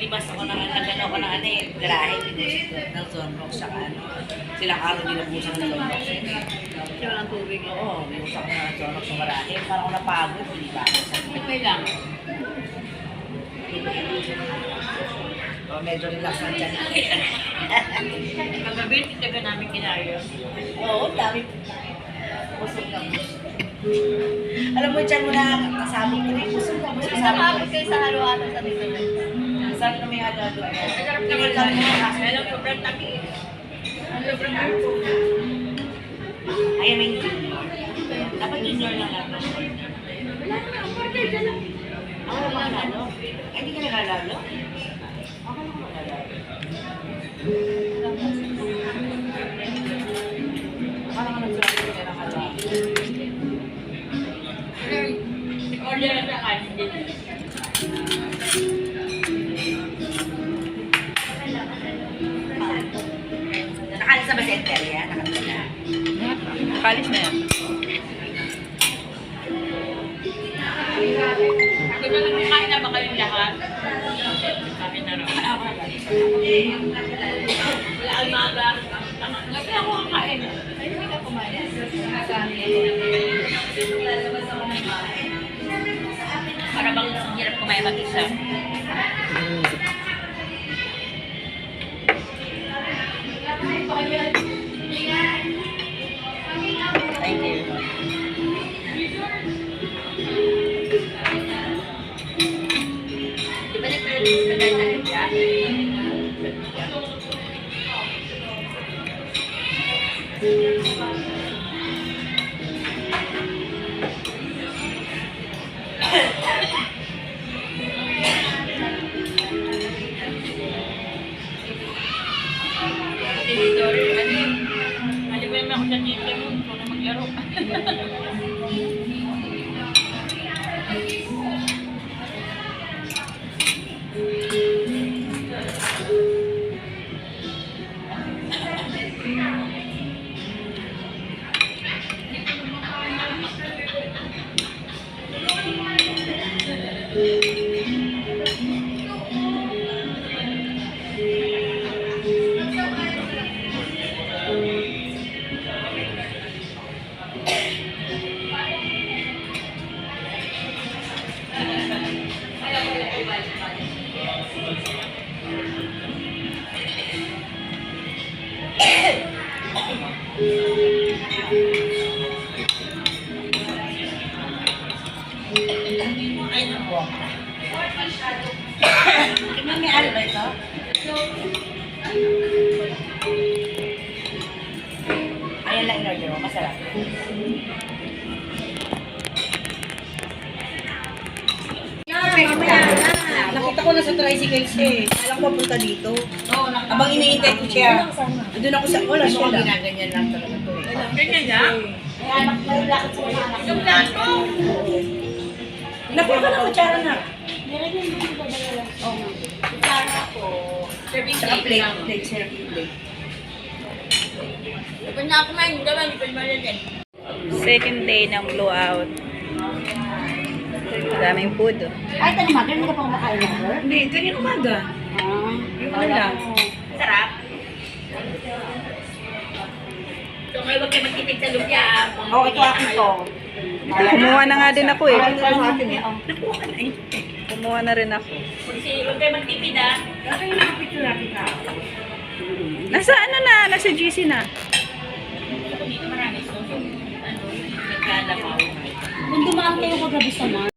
naglibas ako ng nagano ako ng ano eh, garahe, ng Zonrox, saka ano. Silang araw nilabusan ng Zonrox. Siya ng tubig. Oo, nilabusan ko ng Zonrox sa garahe. Parang ako napagod, hindi ba? May lang. Oh, medyo relax na dyan. Kagabi, titaga namin kinaya. Oo, dami. Busog na. Alam mo, dyan mo na kasama ko rin. Busog na. Kasama Kasama ko. kayo sa halo-halo sa dito. Sabi na may halo-halo. Naman kami mga kaso. Alam, sobrang tabi. Ang sobrang tabi. Ayaw may Dapat junior lang lang. Wala na, order ka lang. Ako na mahalalo. Ay, hindi ka nagalalo? Ako na magalalo. Akala ka nagsabi ka ng halalo. Order na sa kanila. Nakalis na ba sa Interia? Nakalis na. Kalis na yan. Kung na kumakain na ba kayong lahat? Kami na rin. Wala ang maga. Ngayon ako kakain. Ay, hindi ka kumain. Para bang hirap kumain mag-isa. Dito, ano, maliban mo ako sa dito mo, kung na maglaro. Ay, naku. May ano ba ito? Ayan lang in-order mo. Masarap. Nakita ko na sa tricycle siya eh. Alam ko papunta dito. Oo, Abang iniintay ko siya. Doon ako sa... Wala siya lang. Ginaganyan lang talaga to eh. Ganyan na? May anak, may lakad sa mga anak. Yung plato! Nakuha ka ng kutsara na. Para ko. Serving plate lang. Plate, serving plate. Kapag na ako man, dala, hindi ko malalagyan. Second day ng blowout. Daming food. oh. Ay, tanimagan, hindi ka pa kumakain ng her? Hindi, ganyan umaga. Ah, Yung ano lang. Sarap. So, ngayon huwag kayo magtipid sa lumpia. ah. Oh, ito akin to. Kumuha na nga din ako eh. Parang ito akin eh. Oh. Kumuha na rin ako. Kasi huwag kayo magtipid ah. Kasi yung mga picture natin na. Nasa ano na? Nasa GC na. Dito marami. So, yung ano, nagkalabaw. Kung dumaan kayo kagabi sa mall,